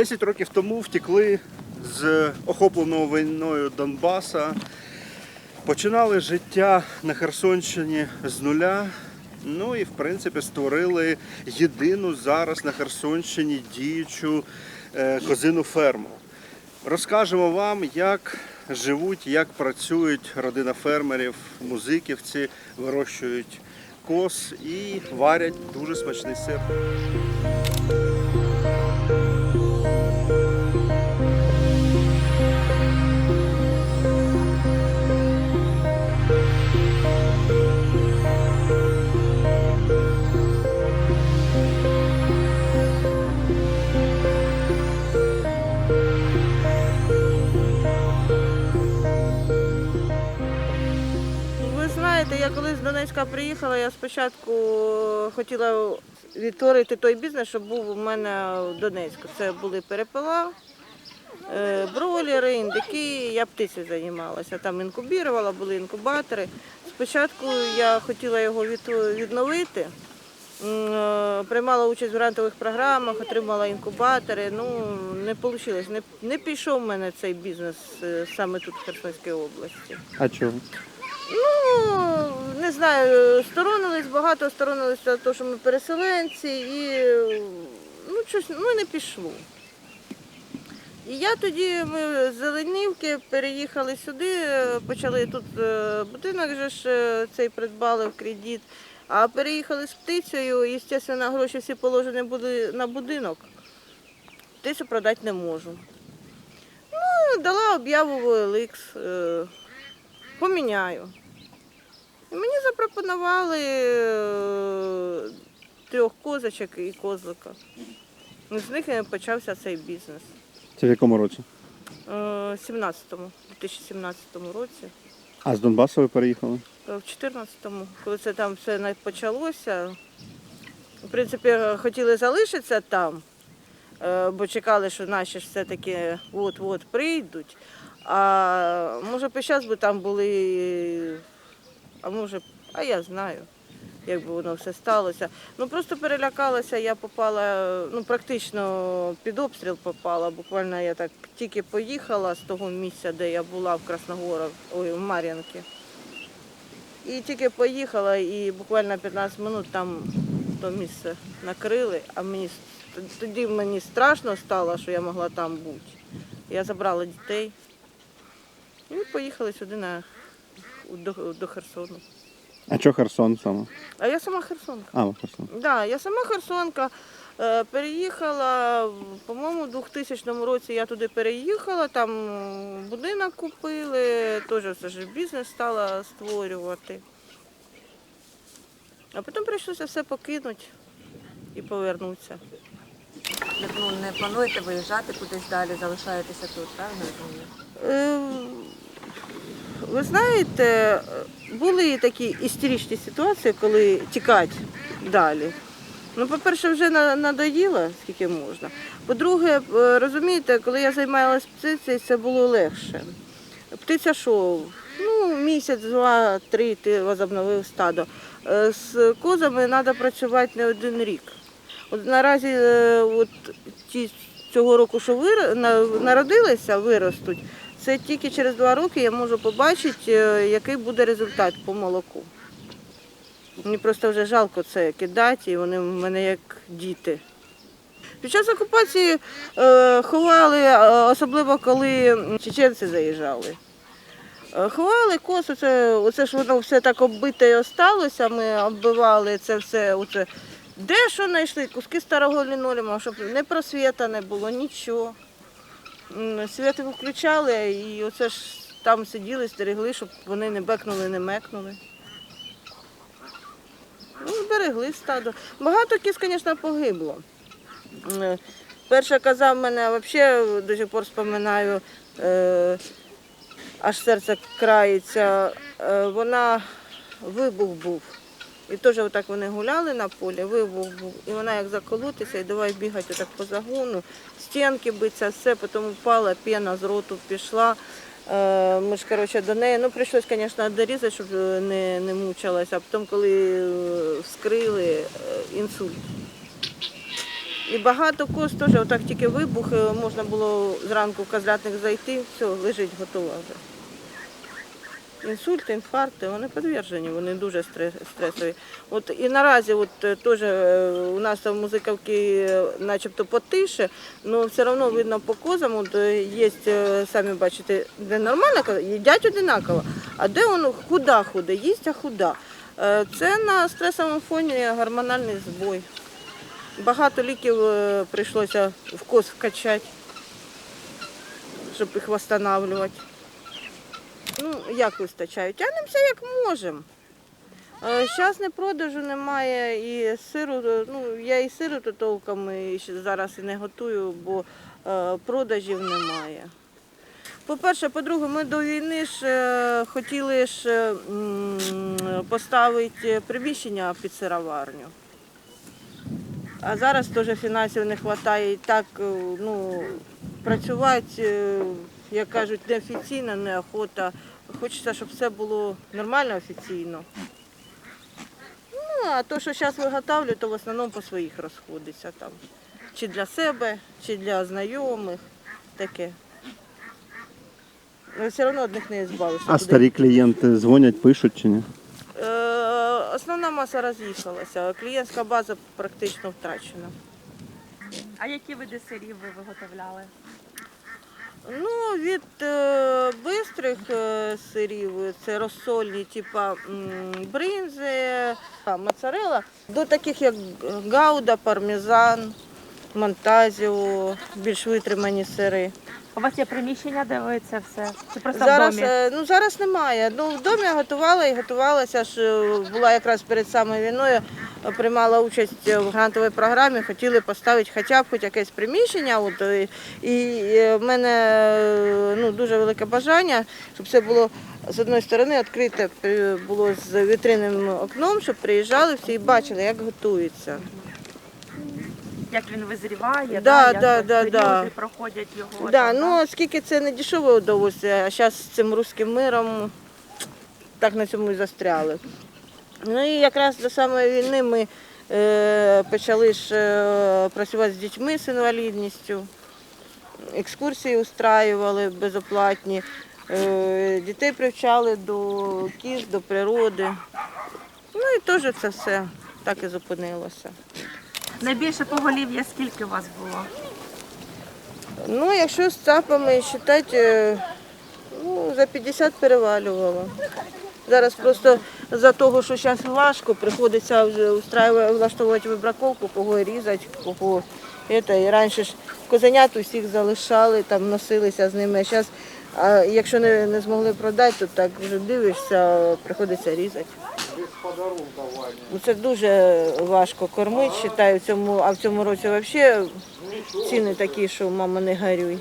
Десять років тому втекли з охопленого війною Донбаса, починали життя на Херсонщині з нуля. Ну і в принципі створили єдину зараз на Херсонщині діючу е, козину ферму. Розкажемо вам, як живуть, як працюють родина фермерів, музиківці, вирощують коз і варять дуже смачний сир. Я коли з Донецька приїхала, я спочатку хотіла відтворити той бізнес, що був у мене в Донецьку. Це були перепела, е, бролери, індики, я птицею займалася. Там інкубірувала, були інкубатори. Спочатку я хотіла його відновити. Е, Приймала участь в грантових програмах, отримала інкубатори. Ну не вийшло. Не, не пішов в мене цей бізнес е, саме тут, в Херсонській області. А чого? Ну, не знаю, сторонились, багато сторонилися того, що ми переселенці, і ну, щось ну, не пішло. І я тоді, ми з Зеленівки переїхали сюди, почали тут е, будинок же ж е, цей придбали в кредит, а переїхали з птицею, і, звісно, гроші всі положені були на будинок. Птицю продати не можу. Ну, дала об'яву в OLX, е, поміняю. І Мені запропонували е, трьох козочок і козлика. З них і почався цей бізнес. Це в якому році? Е, 17-му, 2017 році. А з Донбасу ви переїхали? Е, В 14-му, коли це там все почалося, в принципі, хотіли залишитися там, е, бо чекали, що наші ж все-таки от-от прийдуть. А може б і зараз би там були, а може, а я знаю, як би воно все сталося. Ну просто перелякалася, я попала, ну практично під обстріл попала. Буквально я так тільки поїхала з того місця, де я була в Красногорах, ой, в Мар'янці. І тільки поїхала, і буквально 15 минут там то місце накрили, а мені тоді мені страшно стало, що я могла там бути. Я забрала дітей і поїхали сюди на, до, до Херсону. А чого Херсон саме? А я сама Херсонка. А, ви Херсон. Да, я сама Херсонка. Е, Переїхала, по-моєму, у 2000 році я туди переїхала, там будинок купили, теж все ж бізнес стала створювати. А потім прийшлося все покинути і повернутися. Ну, не плануєте виїжджати кудись далі, залишаєтеся тут, правильно я розумію? Е, Ви знаєте, були такі істеричні ситуації, коли тікати далі. Ну, по-перше, вже на- надоїло, скільки можна. По-друге, е, розумієте, коли я займалася птицею, це було легше. Птиця що? Ну, місяць, два, три ти возобновив стадо. Е, З козами треба працювати не один рік. От наразі е, от ті цього року, що вир... народилися, виростуть, це тільки через два роки я можу побачити, е, який буде результат по молоку. Мені просто вже жалко це кидати, і вони в мене як діти. Під час окупації е, ховали, е, особливо коли чеченці заїжджали. Е, Ховали косу, це, оце ж воно все так оббите і осталося. Ми оббивали це все. Оце. Де що знайшли? Куски старого лінолеуму, щоб не просвіта не було, нічого. М, Світи включали і оце ж там сиділи, стерегли, щоб вони не бекнули, не мекнули. Ну, берегли стадо. Багато кіз, звісно, погибло. Е, Перша коза в мене взагалі до сих пор споминаю, е, аж серце крається. Е, вона вибух був. І теж отак вони гуляли на полі, вибух був. І вона як заколотися, і давай бігати отак по загону, стінки биться, все, потім впала, пена з роту пішла. Е, Ми ж коротше, до неї, ну прийшлось, звісно, дорізати, щоб е, не, не мучилася. А потім, коли е, вскрили, інсульт. І багато коз теж, отак тільки вибух, можна було зранку в козлятник зайти, все, лежить готова вже. Інсульти, інфаркти, вони підтверджені, вони дуже стресові. От і наразі от е, теж е, у нас там музикавки е, начебто потише, але все одно видно по козам, от є, самі бачите, де нормальна коза, їдять одинаково, а де воно худа худа, їсть, а худа. Це на стресовому фоні гормональний збой. Багато ліків прийшлося в коз вкачати, щоб їх встановлювати. Ну, як вистачає? Тягнемося як можемо. Зараз не продажу немає і сиру, ну я і сиру то толком зараз і не готую, бо е, продажів немає. По-перше, по-друге, ми до війни ж е, хотіли ж е, поставити приміщення під сироварню. А зараз теж фінансів не вистачає і так ну, працювати, як кажуть, неофіційно, неохота. Хочеться, щоб все було нормально офіційно. Ну, а то, що зараз виготовлю, то в основному по своїх розходиться там. Чи для себе, чи для знайомих, таке. Але все одно одних не збавишся. А старі клієнти дзвонять, пишуть чи ні? Е, Основна маса роз'їхалася, клієнтська база практично втрачена. А які види сирів ви виготовляли? Ну, від е, бистрих е, сирів, це розсольні, типа бринзи, а, моцарела, до таких як гауда, пармезан, монтазіо, більш витримані сири. У вас є приміщення, де ви це все? Чи просто Зараз, в домі? е, ну, зараз немає. Ну, в домі я готувала і готувалася ж е, була якраз перед самою війною, е, приймала участь в грантовій програмі, хотіли поставити хоча б хоч якесь приміщення. От, е, і е, в мене е, ну, дуже велике бажання, щоб це було з одної сторони відкрите е, було з вітринним окном, щоб приїжджали всі і бачили, як готується. Як він визріває, Да, як да, да, періоди да. проходять його. Да, там, ну оскільки це не дешеве удовольствие, а зараз з цим руським миром так на цьому і застряли. Ну і якраз до самої війни ми е, почали ж е, працювати з дітьми з інвалідністю, екскурсії устраювали безоплатні, е, дітей привчали до кіз, до природи. Ну і теж це все так і зупинилося. Найбільше поголів'я скільки у вас було? Ну, якщо з цапами вважати, ну, за 50 перевалювало. Зараз просто за того, що зараз важко, приходиться влаштовувати вибраковку, кого різати, кого це. І раніше ж козенят усіх залишали, там носилися з ними. А зараз, якщо не, не змогли продати, то так вже дивишся, приходиться різати. Ну, Це дуже важко кормити, вважаю, цьому, а в цьому році взагалі ціни такі, що мама не горюй.